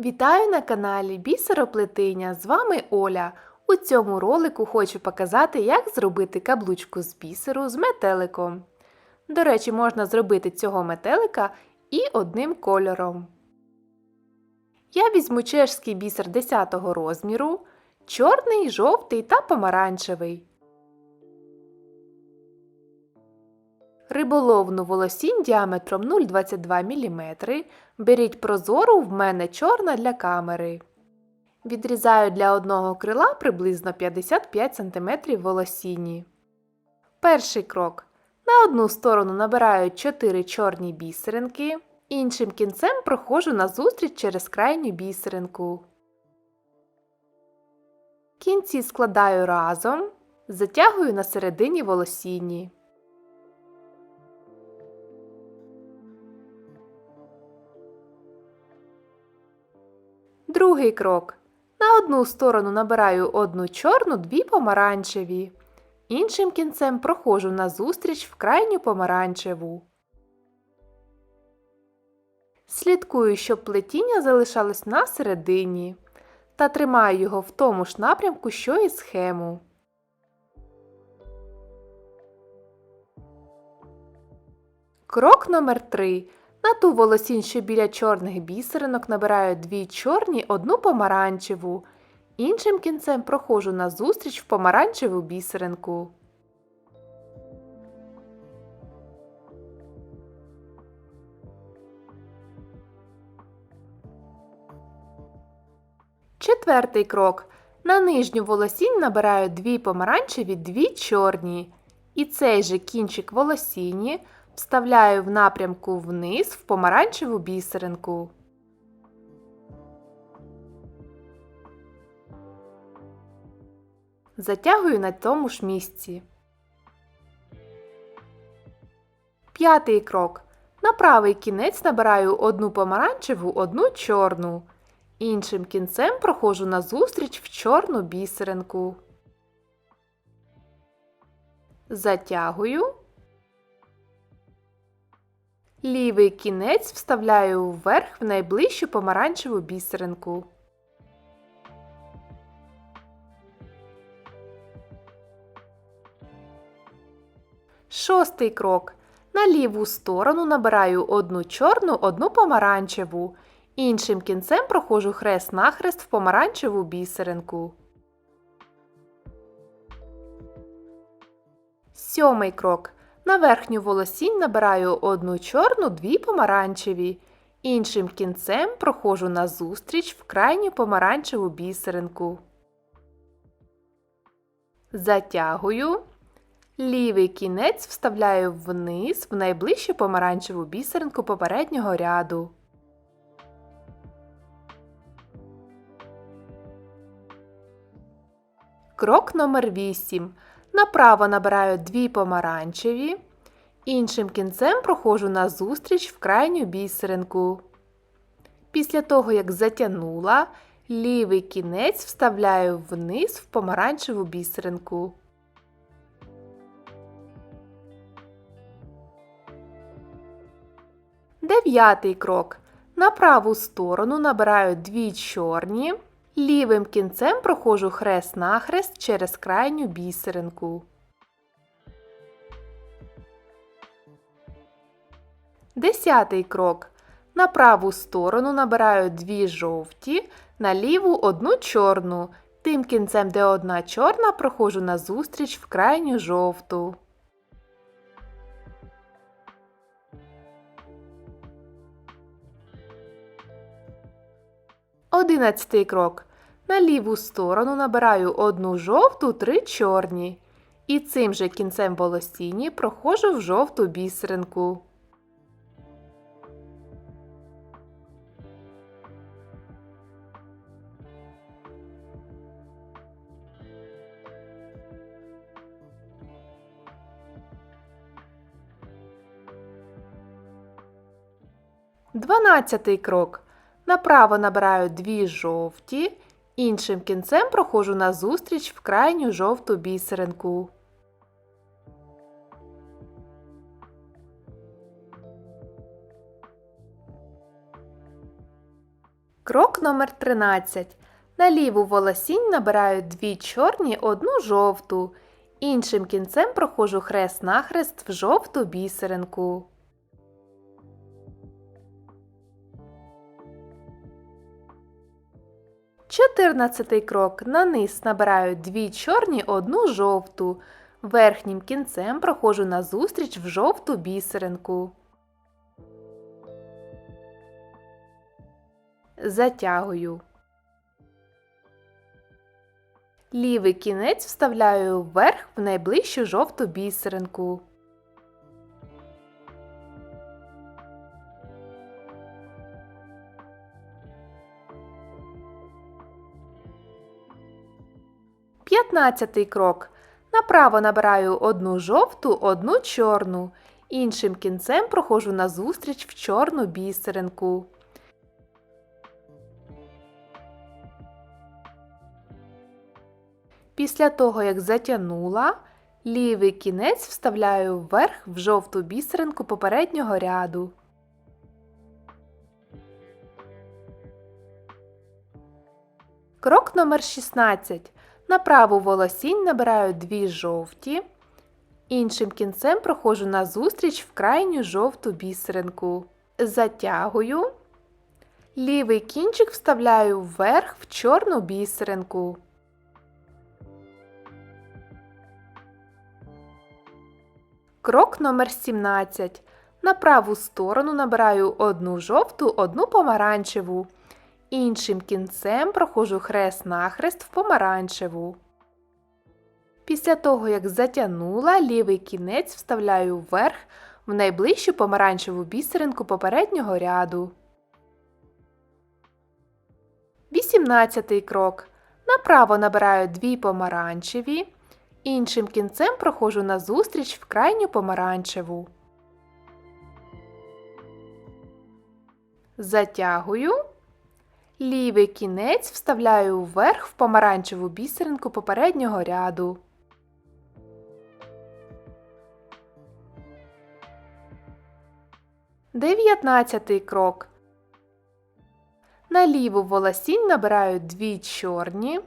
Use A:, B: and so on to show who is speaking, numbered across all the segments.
A: Вітаю на каналі Бісероплетиня. З вами Оля. У цьому ролику хочу показати, як зробити каблучку з бісеру з метеликом. До речі, можна зробити цього метелика і одним кольором. Я візьму чешський бісер 10 розміру, чорний, жовтий та помаранчевий. Риболовну волосінь діаметром 0,22 мм. Беріть прозору, в мене чорна для камери. Відрізаю для одного крила приблизно 55 см волосіні. Перший крок. На одну сторону набираю 4 чорні бісеринки. Іншим кінцем проходжу назустріч через крайню бісеринку. Кінці складаю разом, затягую на середині волосіні. Другий крок. На одну сторону набираю одну чорну, дві помаранчеві. Іншим кінцем проходжу назустріч в крайню помаранчеву. Слідкую, щоб плетіння залишалось на середині. Та тримаю його в тому ж напрямку, що і схему. Крок номер 3. На ту волосінь, що біля чорних бісеринок набираю дві чорні, одну помаранчеву. Іншим кінцем проходжу назустріч в помаранчеву бісеринку. Четвертий крок. На нижню волосінь набираю дві помаранчеві, дві чорні. І цей же кінчик волосіні вставляю в напрямку вниз в помаранчеву бісеринку. Затягую на тому ж місці. П'ятий крок. На правий кінець набираю одну помаранчеву, одну чорну. Іншим кінцем проходжу назустріч в чорну бісеринку. Затягую. Лівий кінець вставляю вверх в найближчу помаранчеву бісеринку. Шостий крок. На ліву сторону набираю одну чорну, одну помаранчеву. Іншим кінцем проходжу хрест-нахрест в помаранчеву бісеринку. Сьомий крок. На верхню волосінь набираю одну чорну, дві помаранчеві. Іншим кінцем проходжу назустріч в крайню помаранчеву бісеринку. Затягую. Лівий кінець вставляю вниз в найближчу помаранчеву бісеринку попереднього ряду. Крок номер 8. Направо набираю дві помаранчеві. Іншим кінцем проходжу назустріч в крайню бісеринку. Після того, як затягнула, лівий кінець вставляю вниз в помаранчеву бісеринку. Дев'ятий крок. На праву сторону набираю дві чорні. Лівим кінцем проходжу хрест-нахрест через крайню бісеринку. Десятий крок. На праву сторону набираю дві жовті, на ліву одну чорну. Тим кінцем, де одна чорна, проходжу назустріч в крайню жовту. Одинадцятий крок. Ліву сторону набираю одну жовту, три чорні. І цим же кінцем волосіні проходжу в жовту бісеринку. Дванадцятий крок. Направо набираю дві жовті, іншим кінцем проходжу назустріч в крайню жовту бісеринку. Крок номер 13. На ліву волосінь набираю дві чорні, одну жовту. Іншим кінцем проходжу хрест-нахрест в жовту бісеринку. Чотирнадцятий крок. На низ набираю дві чорні, одну жовту. Верхнім кінцем проходжу назустріч в жовту бісеринку. Затягую. Лівий кінець вставляю вверх в найближчу жовту бісеринку. П'ятнадцятий крок. Направо набираю одну жовту, одну чорну. Іншим кінцем проходжу назустріч в чорну бісеринку. Після того, як затягнула, лівий кінець вставляю вверх в жовту бісеринку попереднього ряду. Крок номер 16. На праву волосінь набираю дві жовті. Іншим кінцем проходжу назустріч в крайню жовту бісеринку. Затягую. Лівий кінчик вставляю вверх в чорну бісеринку. Крок номер 17. На праву сторону набираю одну жовту, одну помаранчеву. Іншим кінцем проходжу хрест-нахрест в помаранчеву. Після того, як затягнула, лівий кінець вставляю вверх в найближчу помаранчеву бісеринку попереднього ряду. 18 крок. Направо набираю дві помаранчеві. Іншим кінцем проходжу назустріч в крайню помаранчеву. Затягую. Лівий кінець вставляю вверх в помаранчеву бісеринку попереднього ряду. Дев'ятнадцятий крок. На ліву волосінь набираю дві чорні.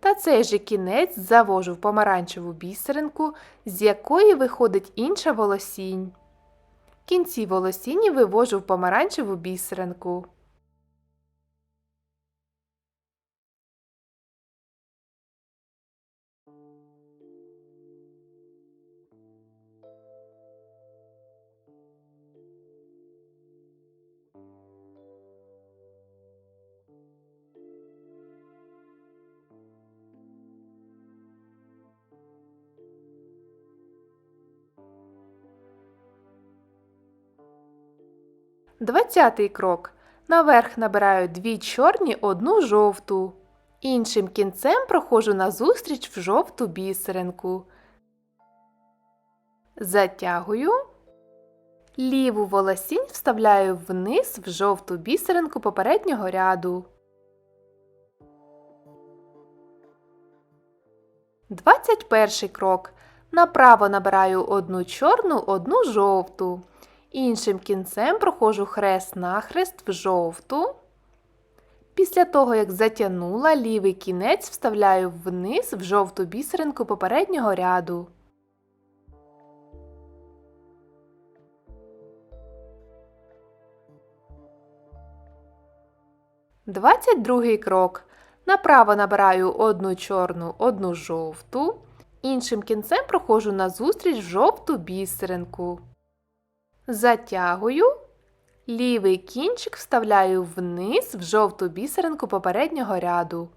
A: Та цей же кінець завожу в помаранчеву бісеринку, з якої виходить інша волосінь. Кінці волосіні вивожу в помаранчеву бісеринку. Двадцятий крок. Наверх набираю дві чорні, одну жовту. Іншим кінцем проходжу назустріч в жовту бісеринку. Затягую. Ліву волосінь вставляю вниз в жовту бісеринку попереднього ряду. 21 крок. Направо набираю одну чорну, одну жовту. Іншим кінцем проходжу хрест-нахрест в жовту. Після того, як затягнула, лівий кінець вставляю вниз в жовту бісеринку попереднього ряду. Двадцять другий крок. Направо набираю одну чорну, одну жовту. Іншим кінцем проходжу назустріч жовту бісеринку. Затягую. Лівий кінчик вставляю вниз в жовту бісеринку попереднього ряду.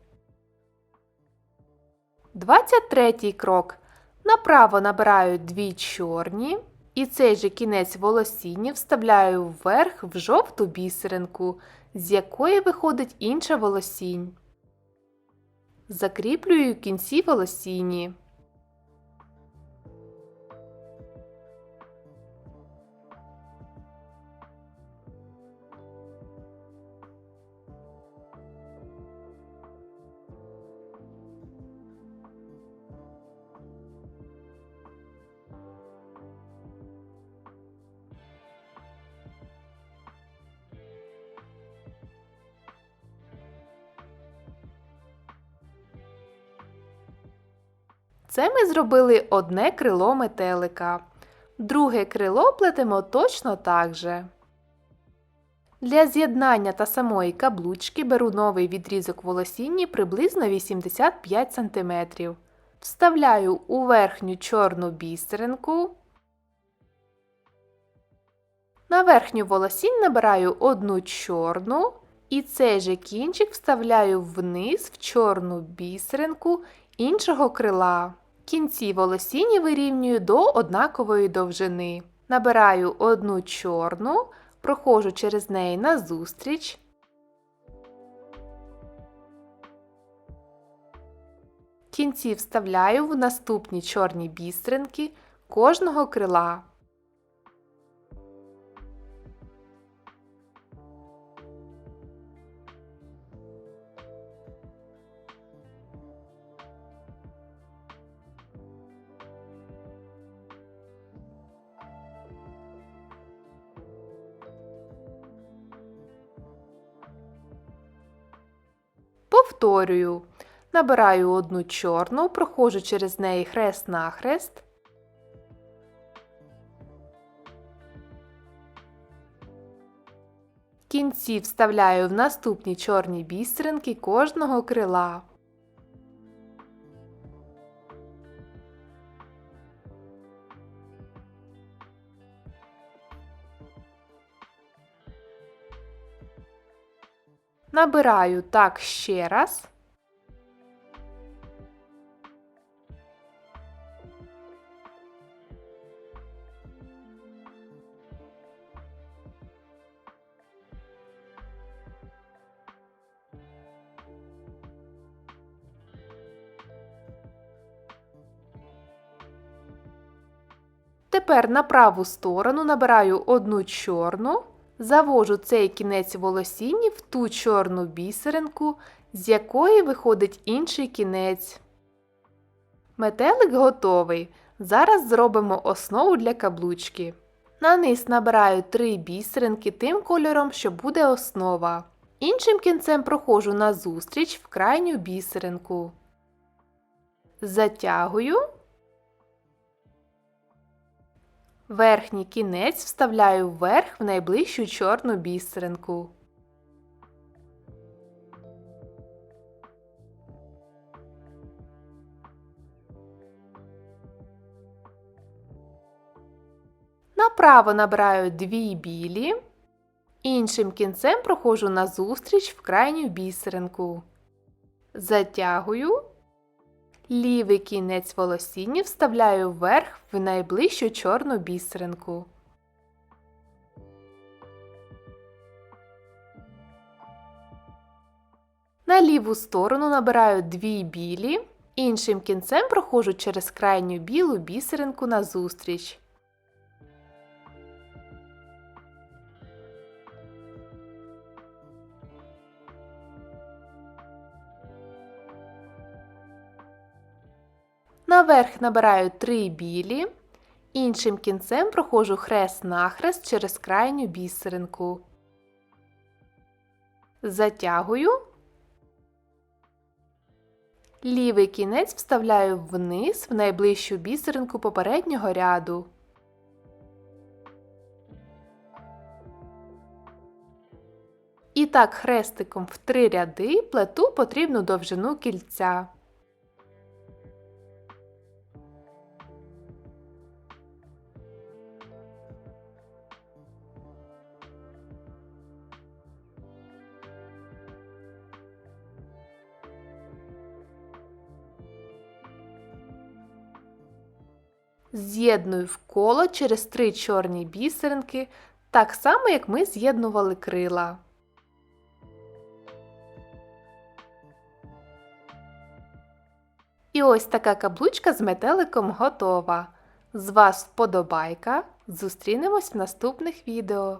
A: 23 крок. Направо набираю дві чорні. І цей же кінець волосіння вставляю вверх в жовту бісеринку, з якої виходить інша волосінь. Закріплюю кінці волосіні. Це ми зробили одне крило метелика. Друге крило плетемо точно так же. Для з'єднання та самої каблучки беру новий відрізок волосінні приблизно 85 см. Вставляю у верхню чорну бісеринку. На верхню волосінь набираю одну чорну і цей же кінчик вставляю вниз в чорну бісеринку іншого крила. Кінці волосіні вирівнюю до однакової довжини. Набираю одну чорну, проходжу через неї назустріч. Кінці вставляю в наступні чорні бістринки кожного крила. Повторюю. Набираю одну чорну, проходжу через неї хрест-нахрест. Кінці вставляю в наступні чорні бісеринки кожного крила. Набираю так ще раз. Тепер на праву сторону набираю одну чорну, завожу цей кінець волосіння в ту чорну бісеринку, з якої виходить інший кінець. Метелик готовий. Зараз зробимо основу для каблучки. На низ набираю 3 бісеринки тим кольором, що буде основа. Іншим кінцем проходжу назустріч в крайню бісеринку. Затягую. Верхній кінець вставляю вверх в найближчу чорну бісеринку. Направо набираю дві білі, іншим кінцем проходжу назустріч в крайню бісеринку. Затягую. Лівий кінець волосіння вставляю вверх в найближчу чорну бісеринку. На ліву сторону набираю дві білі, іншим кінцем проходжу через крайню білу бісеринку назустріч. Наверх набираю 3 білі, іншим кінцем проходжу хрест-нахрест через крайню бісеринку. Затягую. Лівий кінець вставляю вниз в найближчу бісеринку попереднього ряду. І так хрестиком в три ряди плету потрібну довжину кільця. З'єдную в коло через три чорні бісеринки, так само, як ми з'єднували крила. І ось така каблучка з метеликом готова. З вас вподобайка. Зустрінемось в наступних відео.